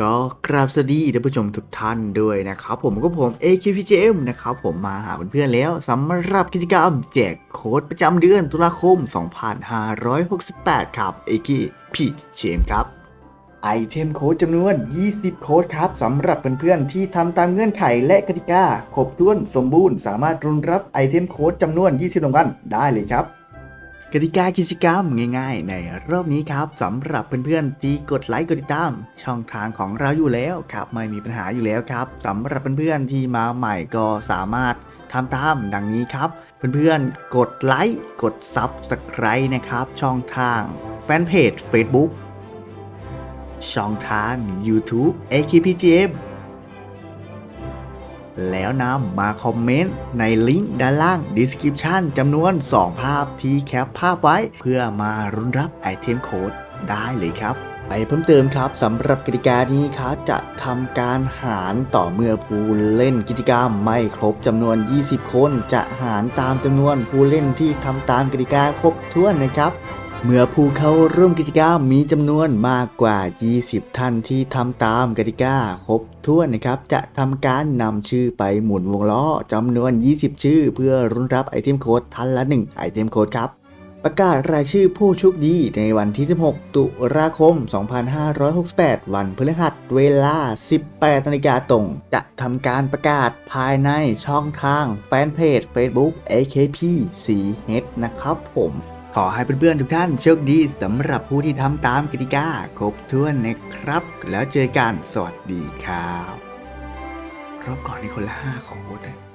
ก็กราบสวัสดีท่านผู้ชมทุกท่านด้วยนะครับ ผมก็ผม AKPJM นะครับผมมาหาเพื่อนๆแล้วสำหรับกิจกรรมแจกโค้ดประจำเดือนตุลาคม 2568 ครับ AKPJM ครับไอเทมโค้ดจำนวน 20 โค้ดครับสำหรับเพื่อนๆที่ทำตามเงื่อนไขและกติกาครบถ้วนสมบูรณ์ สามารถรุนรับไอเทมโค้ดจำนวน 20รางวัลได้เลยครับ กติกากิจกรรมง่ายๆ ในรอบนี้ครับสำหรับเพื่อนๆที่กดไลค์กดติดตาม ช่องทางของเราอยู่แล้วครับไม่มีปัญหาอยู่แล้วครับสำหรับเพื่อนๆที่มาใหม่ก็สามารถทำตามดังนี้ครับ เพื่อนๆกดไลค์กด Subscribe นะครับ ช่องทางแฟนเพจ Facebook ช่องทาง YouTube AKPGM แล้วนำมาคอมเมนต์ในลิงก์ด้านล่าง description จำนวน 2 ภาพที่แคปภาพไว้ เพื่อมารุนรับไอเทมโค้ดได้เลยครับไปเพิ่มเติมครับสำหรับกติกานี้ครับจะทำการหารต่อเมื่อผู้เล่นกิจกรรมไม่ครบจำนวน 20 คน จะหารตามจำนวนผู้เล่นที่ทำตามกติกาครบถ้วนนะครับ เมื่อผู้เข้าร่วมกิจกรรมมีจำนวนมากกว่า 20 ท่านที่ทำตามกติกาครบถ้วนนะครับ จะทำการนำชื่อไปหมุนวงล้อจำนวน 20 ชื่อ เพื่อรุนรับไอเทมโค้ดท่านละ 1 ไอเทมโค้ดครับ ประกาศรายชื่อผู้โชคดีในวันที่ 16 ตุลาคม 2568 วันพฤหัสเวลา 18นาฬิกาตรง จะทำการประกาศภายในช่องทางแฟนเพจ Facebook AKP CH นะครับผม ขอให้เพื่อนๆทุกท่านโชคดีสำหรับผู้ที่ทำตามกติกาครบถ้วนนะครับ แล้วเจอกันสวัสดีครับรอบก่อนนี่คนละ5โค้ดอะ